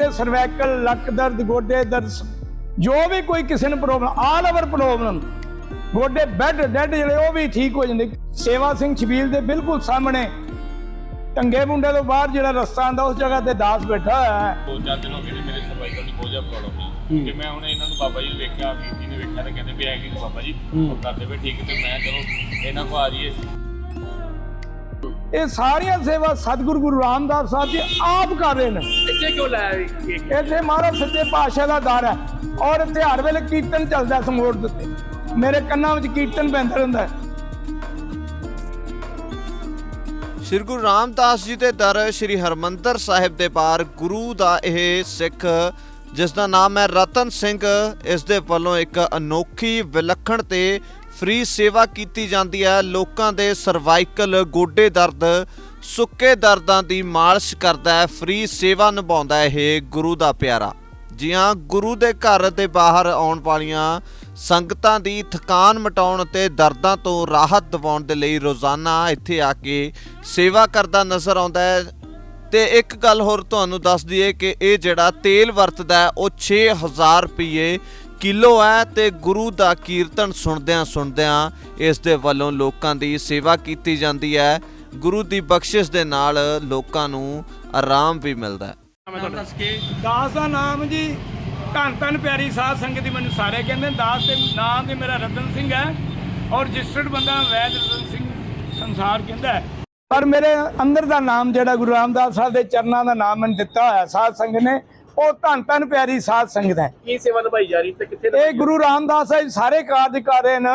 ਇੱਥੇ ਸਰਵਾਈਕਲ ਲੱਕ ਦਰਦ ਗੋਡੇ ਦਰਦ ਜੋ ਵੀ ਕੋਈ ਕਿਸੇ ਨੂੰ ਪ੍ਰੋਬਲਮ ਆਲ ਓਵਰ ਪ੍ਰੋਬਲਮ ਗੋਡੇ ਬੈੱਡ ਡੈਡ ਜਿਹੜੇ ਉਹ ਵੀ ਠੀਕ ਹੋ ਜਾਂਦੇ। ਸੇਵਾ ਸਿੰਘ ਛਬੀਲ ਦੇ ਬਿਲਕੁਲ ਸਾਹਮਣੇ। ਟੰਗੇ ਮੁੰਡੇ ਤੋਂ ਬਾਹਰ ਜਿਹੜਾ ਰਸਤਾ ਆਂਦਾ ਉਸ ਜਗ੍ਹਾ ਤੇ ਦਾਸ ਬੈਠਾ ਹੋਇਆ ਹੈ। ਦੋ ਚਾਰ ਦਿਨ ਹੋ ਗਏ ਨੇ ਮੇਰੇ ਸਰਵਾਈਕਲ ਦੀ ਬਹੁਤ ਜ਼ਿਆਦਾ ਪ੍ਰੋਬਲਮ ਹੈ। ਕਿ ਮੈਂ ਹੁਣ ਇਹਨਾਂ ਨੂੰ ਬਾਬਾ ਜੀ ਨੂੰ ਵੇਖਿਆ ਵੀਰ ਜੀ ਨੇ ਵੇਖਿਆ ਤੇ ਕਹਿੰਦੇ ਵੀ ਹੈ ਕਿ ਬਾਬਾ ਜੀ ਉਹ ਕਰਦੇ ਵੀ ਠੀਕ ਤੇ ਮੈਂ ਚਲੋ ਇਹਨਾਂ ਕੋ ਆ ਜਾਈਏ। ਇਹ ਸਾਰੀਆਂ ਸੇਵਾ ਸਤਿਗੁਰੂ ਗੁਰੂ ਰਾਮਦਾਸ ਸਾਹਿਬ ਜੀ ਆਪ ਕਰ ਰਹੇ ਨੇ। ਇੱਥੇ ਕਿਉਂ ਲਾਇਆ ਵੀ ਕੇਕ ਇੱਥੇ ਮਹਾਰਾਜ ਸੱਚੇ ਪਾਤਸ਼ਾਹ ਦਾ ਦਰ ਹੈ ਔਰ ਇੱਥੇ ਹਰ ਵੇਲੇ ਕੀਰਤਨ ਚੱਲਦਾ ਸਮੋੜ ਦੇ ਉੱਤੇ। ਮੇਰੇ ਕੰਨਾਂ ਵਿੱਚ ਕੀਰਤਨ ਪੈਂਦਾ ਰਹਿੰਦਾ ਹੈ। ਸ੍ਰੀ ਗੁਰੂ ਰਾਮਦਾਸ ਜੀ ਦੇ ਦਰ ਸ੍ਰੀ ਹਰਮੰਦਰ ਸਾਹਿਬ ਦੇ ਪਾਰ ਗੁਰੂ ਦਾ ਇਹ ਸਿੱਖ ਜਿਸ ਦਾ ਨਾਮ ਹੈ ਰਤਨ ਸਿੰਘ ਇਸ ਦੇ ਵੱਲੋਂ ਇੱਕ ਅਨੋਖੀ ਵਿਲੱਖਣ ਤੇ ਫ੍ਰੀ ਸੇਵਾ ਕੀਤੀ ਜਾਂਦੀ ਹੈ। ਲੋਕਾਂ ਦੇ ਸਰਵਾਈਕਲ ਗੋਡੇ ਦਰਦ, ਸੁੱਕੇ ਦਰਦਾਂ ਦੀ ਮਾਲਿਸ਼ ਕਰਦਾ ਹੈ। ਫ੍ਰੀ ਸੇਵਾ ਨਿਭਾਉਂਦਾ ਹੈ ਇਹ ਗੁਰੂ ਦਾ ਪਿਆਰਾ। ਜੀ ਹਾਂ ਗੁਰੂ ਦੇ ਘਰ ਦੇ ਬਾਹਰ ਆਉਣ ਵਾਲੀਆਂ ਸੰਗਤਾਂ ਦੀ ਥਕਾਨ ਮਿਟਾਉਣ ਤੇ ਦਰਦਾਂ ਤੋਂ ਰਾਹਤ ਦਿਵਾਉਣ ਦੇ ਲਈ ਰੋਜ਼ਾਨਾ ਇੱਥੇ ਆ ਕੇ ਸੇਵਾ ਕਰਦਾ ਨਜ਼ਰ ਆਉਂਦਾ ਹੈ। ਤੇ ਇੱਕ ਗੱਲ ਹੋਰ ਤੁਹਾਨੂੰ ਦੱਸ ਦਈਏ ਕਿ ਇਹ ਜਿਹੜਾ ਤੇਲ ਵਰਤਦਾ ਹੈ, ਉਹ 6000 ਰੁਪਏ ਕਿਲੋ ਹੈ ਤੇ ਗੁਰੂ ਦਾ ਕੀਰਤਨ ਸੁਣਦਿਆਂ ਸੁਣਦਿਆਂ ਇਸ ਦੇ ਵੱਲੋਂ ਲੋਕਾਂ ਦੀ ਸੇਵਾ ਕੀਤੀ ਜਾਂਦੀ ਹੈ। ਗੁਰੂ ਦੀ ਬਖਸ਼ਿਸ਼ ਦੇ ਨਾਲ ਲੋਕਾਂ ਨੂੰ ਆਰਾਮ ਵੀ ਮਿਲਦਾ ਹੈ। ਦੱਸ ਕੇ ਦਾਸ ਦਾ ਨਾਮ ਜੀ ਧੰਨ ਧੰਨ ਪਿਆਰੀ ਸਾਧ ਸੰਗਤ ਦੀ ਮੈਨੂੰ ਸਾਰੇ ਕਹਿੰਦੇ ਨੇ। ਦਾਸ ਦੇ ਨਾਮ ਤੇ ਮੇਰਾ ਰਤਨ ਸਿੰਘ ਹੈ ਔਰ ਰਜਿਸਟਰਡ ਬੰਦਾ ਵੈਦ ਰਤਨ ਸਿੰਘ ਸੰਸਾਰ ਕਹਿੰਦਾ ਹੈ। ਪਰ ਮੇਰੇ ਅੰਦਰ ਦਾ ਨਾਮ ਜਿਹੜਾ ਗੁਰੂ ਰਾਮਦਾਸ ਸਾਹਿਬ ਦੇ ਚਰਨਾਂ ਦਾ ਨਾਮ ਮੈਨੂੰ ਦਿੱਤਾ ਹੋਇਆ ਸਾਧ ਸੰਗਤ ਨੇ ਉਹ ਧੰਨ ਧੰਨ ਪਿਆਰੀ ਸਾਧ ਸੰਗਤ ਹੈ। ਕੀ ਸੇਵਾ ਨਿਭਾਈ ਜਾ ਰਹੀ ਤੇ ਕਿੱਥੇ ਇਹ ਗੁਰੂ ਰਾਮਦਾਸ ਸਾਹਿਬ ਸਾਰੇ ਕਾਰਜ ਕਰ ਰਹੇ ਨੇ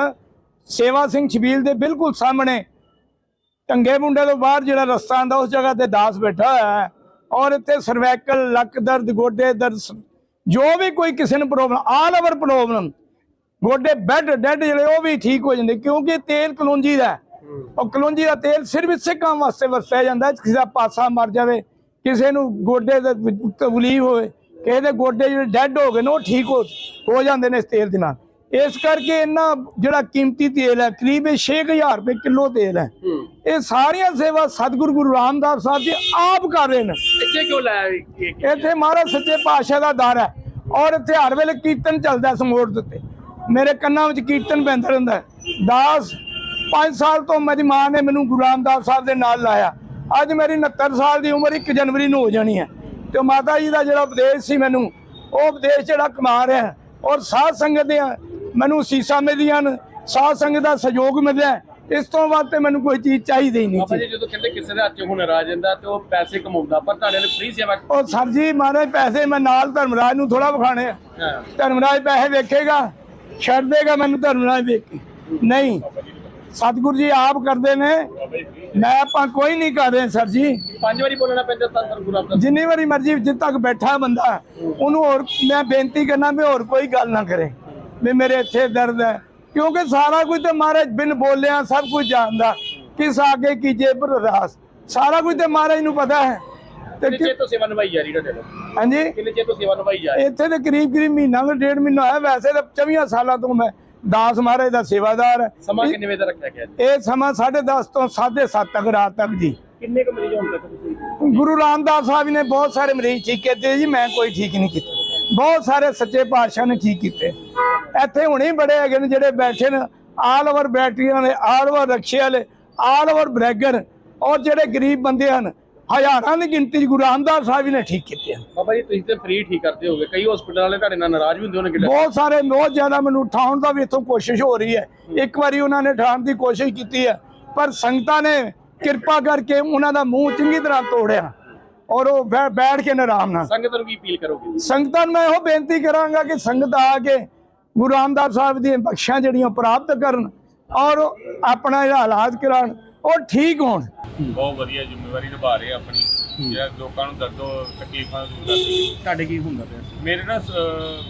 ਸੇਵਾ ਸਿੰਘ ਛਬੀਲ ਦੇ ਬਿਲਕੁਲ ਸਾਹਮਣੇ। ਟੰਗੇ ਮੁੰਡੇ ਤੋਂ ਬਾਹਰ ਜਿਹੜਾ ਰਸਤਾ ਆਂਦਾ ਉਸ ਜਗ੍ਹਾ ਤੇ ਦਾਸ ਬੈਠਾ ਹੋਇਆ ਹੈ। ਔਰ ਇੱਥੇ ਸਰਵਾਈਕਲ ਲੱਕ ਦਰਦ ਗੋਡੇ ਦਰਦ ਜੋ ਵੀ ਕੋਈ ਕਿਸੇ ਨੂੰ ਪ੍ਰੋਬਲਮ ਆਲ ਓਵਰ ਪ੍ਰੋਬਲਮ ਗੋਡੇ ਬੈੱਡ ਡੈਡ ਜਿਹੜੇ ਉਹ ਵੀ ਠੀਕ ਹੋ ਜਾਂਦੇ ਕਿਉਂਕਿ ਤੇਲ ਕਲੌਂਜੀ ਦਾ। ਉਹ ਕਲੌਂਜੀ ਦਾ ਤੇਲ ਸਿਰਫ ਇਸੇ ਕੰਮ ਵਾਸਤੇ ਵਰਤਿਆ ਜਾਂਦਾ ਕਿਸੇ ਦਾ ਪਾਸਾ ਮਰ ਜਾਵੇ ਕਿਸੇ ਨੂੰ ਗੋਡੇ ਦੇ ਤਕਲੀਫ ਹੋਵੇ ਕਿਸੇ ਦੇ ਗੋਡੇ ਜਿਹੜੇ ਡੈੱਡ ਹੋ ਗਏ ਨੇ ਉਹ ਠੀਕ ਹੋ ਜਾਂਦੇ ਨੇ ਇਸ ਤੇਲ ਦੇ ਨਾਲ। ਇਸ ਕਰਕੇ ਇਹਨਾਂ ਜਿਹੜਾ ਕੀਮਤੀ ਤੇਲ ਹੈ ਕਰੀਬ ਇਹ 6000 ਰੁਪਏ ਕਿਲੋ ਤੇਲ ਹੈ। ਇਹ ਸਾਰੀਆਂ ਸੇਵਾ ਸਤਿਗੁਰੂ ਗੁਰੂ ਰਾਮਦਾਸ ਸਾਹਿਬ ਜੀ ਆਪ ਕਰ ਰਹੇ ਨੇ। ਇੱਥੇ ਕਿਉਂ ਲਾਇਆ ਇੱਥੇ ਮਹਾਰਾਜ ਸੱਚੇ ਪਾਤਸ਼ਾਹ ਦਾ ਦਰ ਹੈ। ਔਰ ਇੱਥੇ ਹਰ ਵੇਲੇ ਕੀਰਤਨ ਚੱਲਦਾ ਸਮੋੜ ਦੇ ਉੱਤੇ। ਮੇਰੇ ਕੰਨਾਂ ਵਿੱਚ ਕੀਰਤਨ ਪੈਂਦਾ ਰਹਿੰਦਾ। ਦਾਸ 5 ਸਾਲ ਤੋਂ ਮੇਰੀ ਮਾਂ ਨੇ ਮੈਨੂੰ ਗੁਰੂ ਰਾਮਦਾਸ ਸਾਹਿਬ ਦੇ ਨਾਲ ਲਾਇਆ। ਅੱਜ ਮੇਰੀ 69 ਸਾਲ ਦੀ ਉਮਰ 1 ਜਨਵਰੀ ਨੂੰ ਹੋ ਜਾਣੀ ਹੈ। ਤੇ ਮਾਤਾ ਜੀ ਦਾ ਜਿਹੜਾ ਉਪਦੇਸ਼ ਸੀ ਮੈਨੂੰ ਉਹ ਉਪਦੇਸ਼ ਜਿਹੜਾ ਕਮਾ ਰਿਹਾ ਔਰ ਸਾਧ ਸੰਗਤ ਦੇ ਮੈਨੂੰ ਸੀਸਾ ਮਿਲਦੀਆਂ ਨੇ ਸਾਧ ਸੰਗਤ ਦਾ ਸਹਿਯੋਗ ਮਿਲਿਆ। ਇਸ ਤੋਂ ਬਾਅਦ ਤੇ ਮੈਨੂੰ ਕੋਈ ਚੀਜ਼ ਚਾਹੀਦੀ ਨਹੀਂ ਸੀ ਜੀ ਜਦੋਂ ਕਹਿੰਦੇ ਕਿਸੇ ਦੇ ਹੱਥ 'ਚ ਹੁਨਰ ਆ ਜਾਂਦਾ ਤੇ ਉਹ ਪੈਸੇ ਕਮਾਉਂਦਾ ਪਰ ਤੁਹਾਡੇ ਲਈ ਫ੍ਰੀ ਸੇਵਾ ਉਹ ਸਰ ਜੀ ਮਾਰੇ ਪੈਸੇ ਮੈਂ ਨਾਲ ਧਰਮਰਾਜ ਨੂੰ ਥੋੜਾ ਵਿਖਾਣੇ ਧਰਮਰਾਜ ਪੈਸੇ ਵੇਖੇਗਾ ਛੱਡ ਦੇਗਾ ਮੈਨੂੰ ਧਰਮਰਾਜ ਵੇਖ ਕੇ। ਨਹੀਂ ਸਤਿਗੁਰੂ ਜੀ ਆਪ ਕਰਦੇ ਨੇ ਮੈਂ ਆਪਾਂ ਕੋਈ ਨਹੀਂ ਕਰ ਰਹੇ ਸਰ ਜੀ। ਪੰਜ ਵਾਰੀ ਬੋਲਣਾ ਪੈਂਦਾ ਤਾਂ ਗੁਰੂ ਰਾਮਦਾਸ ਜਿੰਨੀ ਵਾਰੀ ਮਰਜ਼ੀ ਜਿੱਦ ਤੱਕ ਬੈਠਾ ਬੰਦਾ ਉਹਨੂੰ ਹੋਰ ਮੈਂ ਬੇਨਤੀ ਕਰਨਾ ਵੀ ਹੋਰ ਕੋਈ ਗੱਲ ਨਾ ਕਰੇ। ਵੀ ਮੇਰੇ ਇੱਥੇ ਦਰਦ ਹੈ। ਕਿਉਂਕਿ ਸਾਰਾ ਕੁਝ ਤੇ ਮਹਾਰਾਜ ਬਿਨ ਬੋਲਿਆ ਸਭ ਕੁਝ ਜਾਣਦਾ ਕਿਸ ਆਗੇ ਕੀਜੇ ਪ੍ਰਦਾਸ ਸਾਰਾ ਕੁਝ ਤੇ ਮਹਾਰਾਜ ਨੂੰ ਪਤਾ ਹੈ। ਤੇ ਕਿੰਨੇ ਕਿ- ਚਿਰ ਤੋਂ ਸੇਵਾ ਨਿਭਾਈ ਜਾ ਰਹੀ ਤੁਹਾਡੇ ਹਾਂਜੀ। ਕਿੰਨੇ ਚਿਰ ਤੋਂ ਸੇਵਾ ਨਿਭਾਈ ਜਾ ਰਹੀ ਇੱਥੇ ਤੇ ਕਰੀਬ ਕਰੀਬ ਮਹੀਨਾ ਵੀ ਡੇਢ ਮਹੀਨਾ ਹੋਇਆ। ਵੈਸੇ ਤਾਂ 24 ਸਾਲਾਂ ਤੋਂ ਮੈਂ ਦਾਸ ਮਹਾਰਾਜ ਦਾ ਸੇਵਾਦਾਰ। ਸਮਾਂ ਕਿੰਨੇ ਵਜੇ ਦਾ ਰੱਖਿਆ ਗਿਆ ਜੀ? ਇਹ ਸਮਾਂ 10:30 ਤੋਂ 7:30 ਤੱਕ ਰਾਤ ਤੱਕ ਜੀ ਕਿੰਨੇ ਕੁ ਮਰੀਜ਼ ਹੋਣ ਤੱਕ ਤੁਸੀਂ ਗੁਰੂ ਰਾਮਦਾਸ ਸਾਹਿਬ ਨੇ ਬਹੁਤ ਸਾਰੇ ਮਰੀਜ਼ ਠੀਕ ਕੀਤੇ ਜੀ ਮੈਂ ਕੋਈ ਠੀਕ ਨਹੀਂ ਕੀਤਾ ਬਹੁਤ ਸਾਰੇ ਸੱਚੇ ਪਾਤਸ਼ਾਹ ਨੇ ਠੀਕ ਕੀਤੇ ਇੱਥੇ ਹੁਣੇ ਬੜੇ ਹੈਗੇ ਨੇ ਜਿਹੜੇ ਬੈਠੇ ਨੇ ਆਲ ਓਵਰ ਬੈਟਰੀਆਂ ਵਾਲੇ ਆਲ ਓਵਰ ਰਕਸ਼ੇ ਵਾਲੇ ਆਲ ਓਵਰ ਬ੍ਰੈਗਰ ਔਰ ਜਿਹੜੇ ਗਰੀਬ ਬੰਦੇ ਹਨ ਹਜ਼ਾਰਾਂ ਦੀ ਗਿਣਤੀ 'ਚ ਗੁਰੂ ਰਾਮਦਾਸ ਸਾਹਿਬ ਨੇ ਠੀਕ ਕੀਤੇ ਹਨ ਬਾਬਾ ਜੀ ਤੁਸੀਂ ਤੇ ਫ੍ਰੀ ਠੀਕ ਕਰਦੇ ਹੋਗੇ ਕਈ ਹਸਪੀਟਲ ਵਾਲੇ ਤੁਹਾਡੇ ਨਾਲ ਨਾਰਾਜ਼ ਵੀ ਹੁੰਦੇ ਹੋਣਗੇ ਬਹੁਤ ਸਾਰੇ ਬਹੁਤ ਜ਼ਿਆਦਾ ਮੈਨੂੰ ਉਠਾਉਣ ਦਾ ਵੀ ਇੱਥੋਂ ਕੋਸ਼ਿਸ਼ ਹੋ ਰਹੀ ਹੈ। ਇੱਕ ਵਾਰੀ ਉਹਨਾਂ ਨੇ ਉਠਾਉਣ ਦੀ ਕੋਸ਼ਿਸ਼ ਕੀਤੀ ਹੈ ਪਰ ਸੰਗਤਾਂ ਨੇ ਕਿਰਪਾ ਕਰਕੇ ਉਹਨਾਂ ਦਾ ਮੂੰਹ ਚੰਗੀ ਤਰ੍ਹਾਂ ਤੋੜਿਆ ਔਰ ਉਹ ਬੈਠ ਕੇ ਆਰਾਮ ਨਾਲ। ਸੰਗਤ ਨੂੰ ਕੀ ਅਪੀਲ ਕਰੋਗੇ ਸੰਗਤਾਂ ਨੂੰ ਮੈਂ ਇਹੋ ਬੇਨਤੀ ਕਰਾਂਗਾ ਕਿ ਸੰਗਤ ਆ ਕੇ ਗੁਰੂ ਰਾਮਦਾਸ ਸਾਹਿਬ ਦੀਆਂ ਬਖਸ਼ਾਂ ਜਿਹੜੀਆਂ ਪ੍ਰਾਪਤ ਕਰਨ ਔਰ ਆਪਣਾ ਜਿਹੜਾ ਇਲਾਜ ਕਰਾਉਣ। ਉਹ ਠੀਕ ਹੋਣ। ਬਹੁਤ ਵਧੀਆ ਜ਼ਿੰਮੇਵਾਰੀ ਨਿਭਾ ਰਹੇ ਆ ਆਪਣੀ। ਜਿਹੜਾ ਲੋਕਾਂ ਨੂੰ ਦਰਦੋ ਤਕਲੀਫਾਂ ਦੂਰ ਕਰ ਸਕੇ ਤੁਹਾਡੇ ਕੀ ਹੁੰਦਾ ਪਿਆ? ਮੇਰੇ ਨਾ ਸ-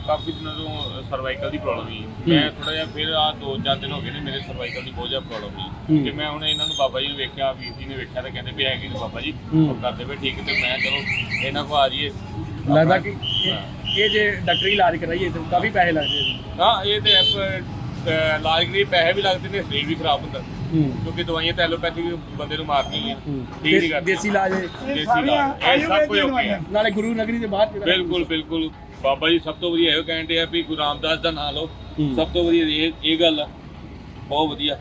ਕਾਫੀ ਦਿਨਾਂ ਤੋਂ ਸਰਵਾਈਕਲ ਦੀ ਪ੍ਰੋਬਲਮ ਸੀ। ਮੈਂ ਥੋੜਾ ਜਿਹਾ ਫਿਰ ਆ ਦੋ ਚਾਰ ਦਿਨ ਹੋ ਗਏ ਨੇ ਮੇਰੇ ਸਰਵਾਈਕਲ ਦੀ ਬਹੁਤ ਜ਼ਿਆਦਾ ਪ੍ਰੋਬਲਮ ਸੀ। ਕਿ ਮੈਂ ਹੁਣ ਇਹਨਾਂ ਨੂੰ ਬਾਬਾ ਜੀ ਨੂੰ ਵੇਖਿਆ ਵੀਰ ਜੀ ਨੇ ਵੇਖਿਆ ਤਾਂ ਕਹਿੰਦੇ ਵੀ ਹੈ ਕਿ ਬਾਬਾ ਜੀ ਉਹ ਕਰਦੇ ਵੀ ਠੀਕ ਤੇ ਮੈਂ ਚਲੋ ਇਹਨਾਂ ਕੋ ਆ ਜਾਈਏ। ਲੱਗਦਾ ਕਿ ਇਹ- ਇਹ ਜੇ ਡਾਕਟਰੀ ਇਲਾਜ ਕਰਾਈਏ ਤੇ ਕਾਫੀ ਪੈਸੇ ਲੱਗਦੇ ਜੀ ਹਾਂ ਇਹ ਤੇ ਐਪ- ਇਲਾਜ ਲਈ ਪੈਸੇ ਵੀ ਲੱਗਦੇ ਨੇ ਸਰੀਰ ਵੀ ਖਰਾਬ ਹੁੰਦਾ। ਕਿਉਂਕਿ ਦਵਾਈਆਂ ਤਾਂ ਐਲੋਪੈਥਿਕ ਬੰਦੇ ਨੂੰ ਮਾਰਨੀਆਂ ਠੀਕ ਨਹੀਂ ਕਰਦੀ। ਦੇਸੀ ਇਲਾਜ ਹੈ। ਦੇਸੀ ਇਲਾਜ। ਇਹ ਸਭ ਕੁਝ ਓਕੇ ਆ ਨਾਲੇ ਗੁਰੂ ਨਗਰੀ ਦੇ ਬਾਹਰ ਜਿਹੜਾ ਬਿਲਕੁਲ ਬਿਲਕੁਲ। ਬਾਬਾ ਜੀ ਸਭ ਤੋਂ ਵਧੀਆ ਇਹੋ ਕਹਿੰਦੇ ਆ ਵੀ ਗੁਰੂ ਰਾਮਦਾਸ ਦਾ ਨਾਮ ਲਓ। ਸਭ ਤੋਂ ਵਧੀਆ ਇਹ ਇਹ ਗੱਲ ਆ। ਬਹੁਤ ਵਧੀਆ।